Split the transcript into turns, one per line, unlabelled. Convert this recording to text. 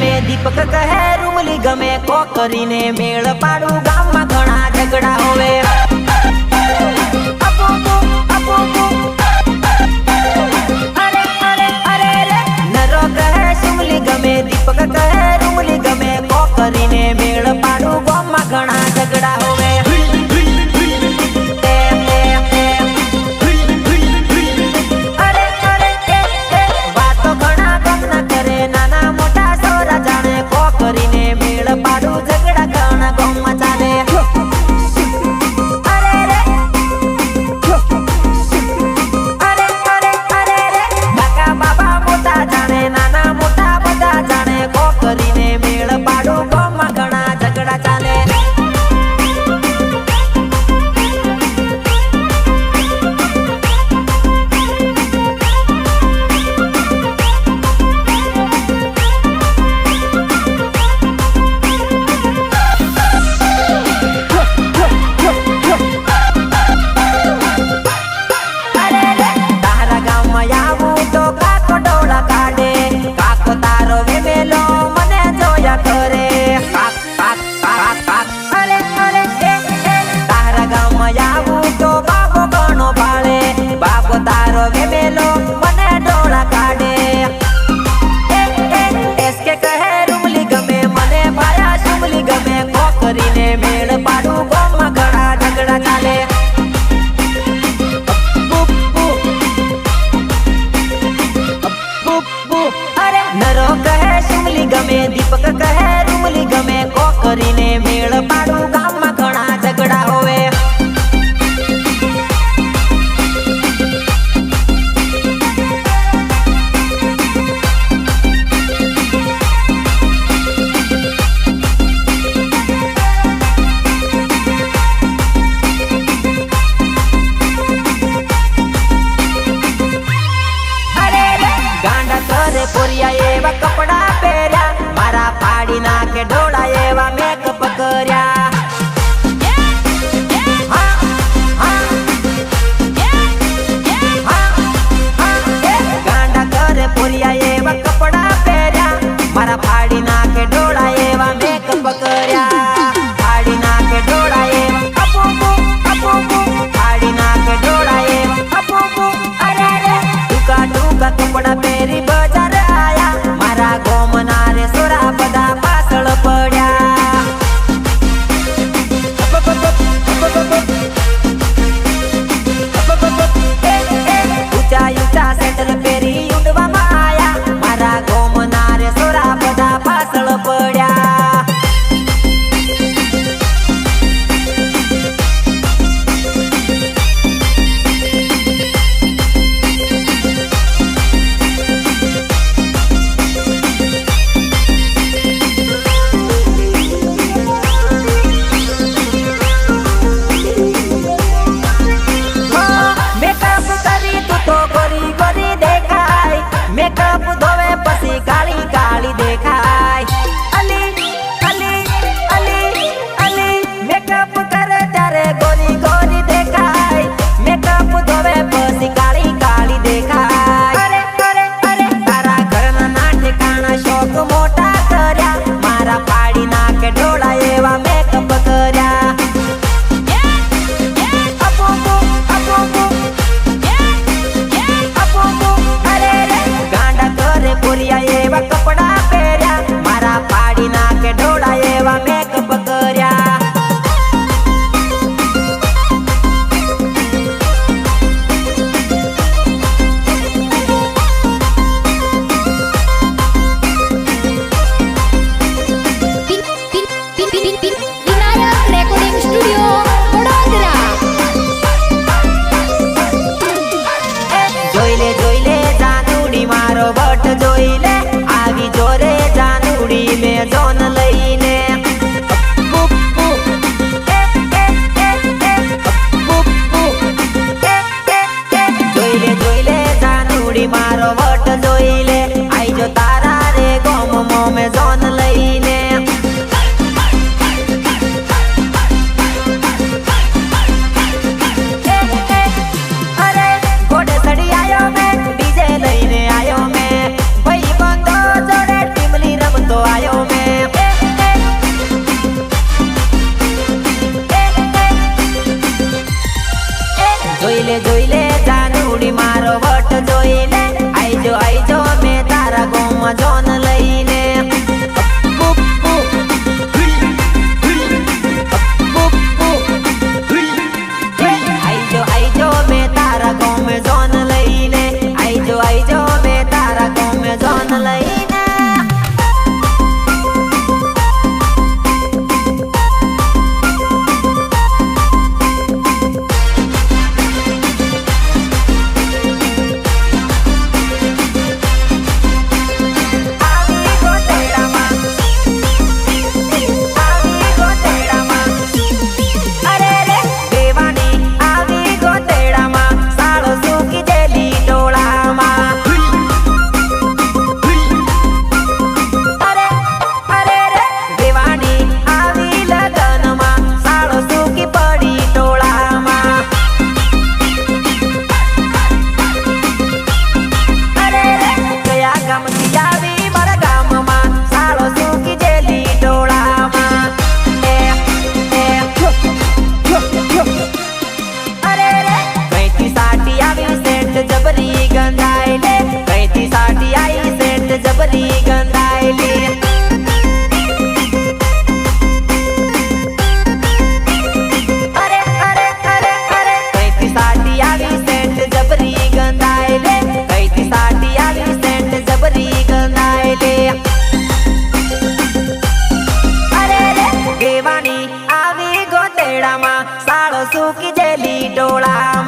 ગમે દીપક કહે રૂમલી ગમે કો કરીને મેળ પાડું. ગામમાં ઘણા ઝઘડા હોવે. દીપક કહે રૂમલી ગમે કો કરીને મેળ ગામમાં ઘણા ઝઘડા હોવે. લે, જોઈ લે, જાનુડી મારો વટ જોઈ લે. આઈજો આઈજો મેં તારા ગોમાં જોન લઈને ડોળા